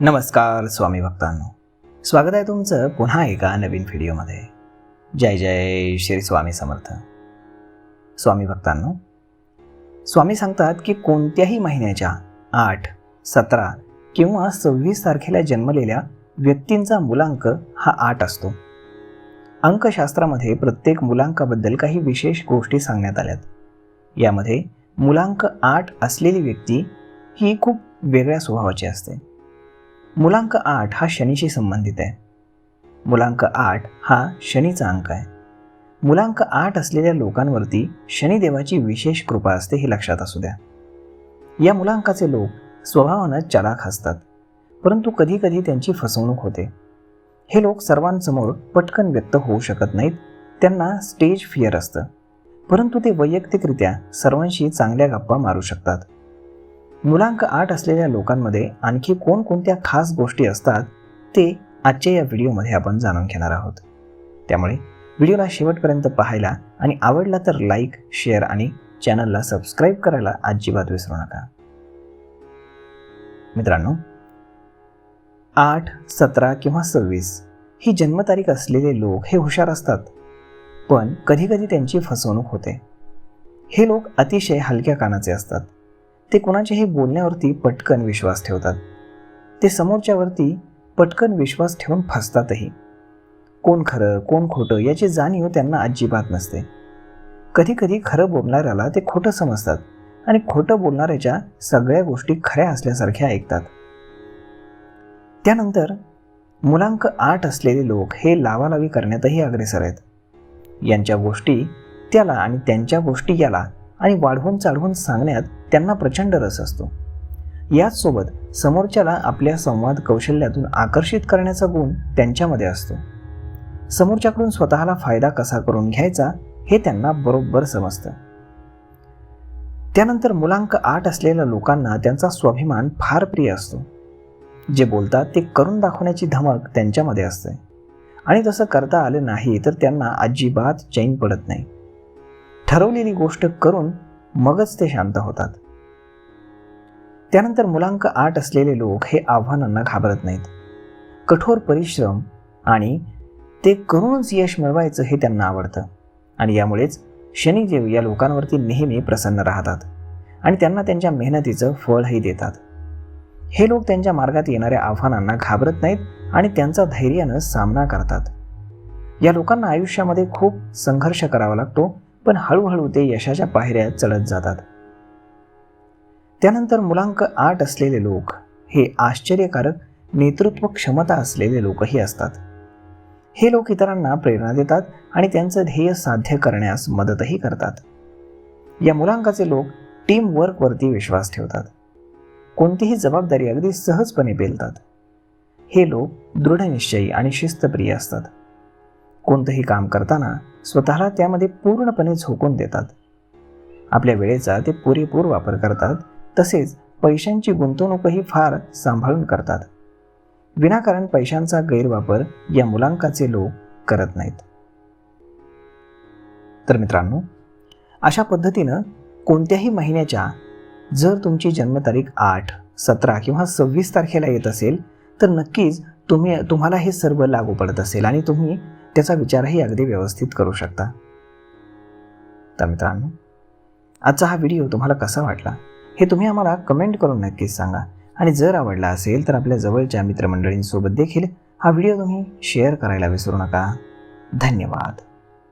नमस्कार स्वामी भक्तांनो. स्वागत आहे तुमचं पुन्हा एका नवीन व्हिडिओमध्ये. जय जय श्री स्वामी समर्थ. स्वामी भक्तांनो स्वामी सांगतात की कोणत्याही महिन्याच्या आठ सतरा किंवा सव्वीस तारखेला जन्मलेल्या व्यक्तींचा मुलांक हा आठ असतो. अंकशास्त्रामध्ये प्रत्येक मुलांकाबद्दल काही विशेष गोष्टी सांगण्यात आल्यात. यामध्ये मुलांक आठ असलेली व्यक्ती ही खूप वेगळ्या स्वभावाची असते. मुलांक आठ हा शनीशी संबंधित आहे. मुलांक आठ हा शनीचा अंक आहे. मुलांक आठ असलेल्या लोकांवरती शनिदेवाची विशेष कृपा असते हे लक्षात असू द्या. या मुलांकाचे लोक स्वभावानं चलाख असतात परंतु कधी कधी त्यांची फसवणूक होते. हे लोक सर्वांसमोर पटकन व्यक्त होऊ शकत नाहीत त्यांना स्टेज फिअर असतं परंतु ते वैयक्तिकरित्या सर्वांशी चांगल्या गप्पा मारू शकतात. मुलांक आठ असलेल्या लोकांमध्ये आणखी कोणकोणत्या खास गोष्टी असतात ते आजच्या या व्हिडिओमध्ये आपण जाणून घेणार आहोत. त्यामुळे व्हिडिओला शेवटपर्यंत पाहायला आणि आवडला तर लाईक शेअर आणि चॅनलला सबस्क्राईब करायला अजिबात विसरू नका. मित्रांनो आठ सतरा किंवा सव्वीस ही जन्मतारीख असलेले लोक हे हुशार असतात पण कधीकधी त्यांची फसवणूक होते. हे लोक अतिशय हलक्या कानाचे असतात. ते कोणाच्याही बोलण्यावरती पटकन विश्वास ठेवतात. ते समोरच्यावरती पटकन विश्वास ठेवून फसतातही. कोण खरं कोण खोटं याची जाणीव त्यांना अजिबात नसते. कधीकधी खरं बोलणाऱ्याला ते खोटं समजतात आणि खोटं बोलणाऱ्याच्या सगळ्या गोष्टी खऱ्या असल्यासारख्या ऐकतात. त्यानंतर मुलांक आठ असलेले लोक हे लावालावी करण्यातही अग्रेसर आहेत. यांच्या गोष्टी त्याला आणि त्यांच्या गोष्टी याला आणि वाढवून चाढवून सांगण्यात त्यांना प्रचंड रस असतो. याचसोबत समोरच्याला आपल्या संवाद कौशल्यातून आकर्षित करण्याचा गुण त्यांच्यामध्ये असतो. समोरच्याकडून स्वतःला फायदा कसा करून घ्यायचा हे त्यांना बरोबर समजतं. त्यानंतर मुलांक आठ असलेल्या लोकांना त्यांचा स्वाभिमान फार प्रिय असतो. जे बोलतात ते करून दाखवण्याची धमक त्यांच्यामध्ये असते. आणि तसं करता आलं नाही तर त्यांना अजिबात चैन पडत नाही. ठरवलेली गोष्ट करून मगच ते शांत होतात. त्यानंतर मुलांक आठ असलेले लोक हे आव्हानांना घाबरत नाहीत. कठोर परिश्रम आणि ते करूनच यश मिळवायचं हे त्यांना आवडतं. आणि यामुळेच शनिदेव या लोकांवरती नेहमी प्रसन्न राहतात आणि त्यांना त्यांच्या मेहनतीचं फळही देतात. हे लोक त्यांच्या मार्गात येणाऱ्या आव्हानांना घाबरत नाहीत आणि त्यांचा धैर्यानं सामना करतात. या लोकांना आयुष्यामध्ये खूप संघर्ष करावा लागतो पण हळूहळू ते यशाच्या पायऱ्या चढत जातात. त्यानंतर मुलांक आठ असलेले लोक हे आश्चर्यकारक नेतृत्व क्षमता असलेले लोकही असतात. हे लोक इतरांना प्रेरणा देतात आणि त्यांचं ध्येय साध्य करण्यास मदतही करतात. या मुलांकाचे लोक टीम वर्कवरती विश्वास ठेवतात. कोणतीही जबाबदारी अगदी सहजपणे पेलतात. हे लोक दृढनिश्चयी आणि शिस्तप्रिय असतात. कोणतंही काम करताना स्वतःला त्यामध्ये पूर्णपणे झोकून देतात. आपल्या वेळेचा ते पुरेपूर वापर करतात तसेच पैशांची गुंतवणूकही फार सांभाळून करतात. विनाकारण पैशांचा गैरवापर या मुलांकाचे लोक करत नाहीत. तर मित्रांनो अशा पद्धतीनं कोणत्याही महिन्याच्या जर तुमची जन्मतारीख आठ सतरा किंवा सव्वीस तारखेला येत असेल तर नक्कीच तुम्ही तुम्हाला हे सर्व लागू पडत असेल आणि तुम्ही त्याचा विचारही अगदी व्यवस्थित करू शकता. तर मित्रांनो आजचा हा व्हिडिओ तुम्हाला कसा वाटला? हे तुम्ही आम्हाला कमेंट करून नक्कीच सांगा. आणि जर आवडला असेल तर आपल्या जवळच्या मित्रमंडळींसोबत देखील हा व्हिडिओ तुम्ही शेअर करायला विसरू नका. धन्यवाद.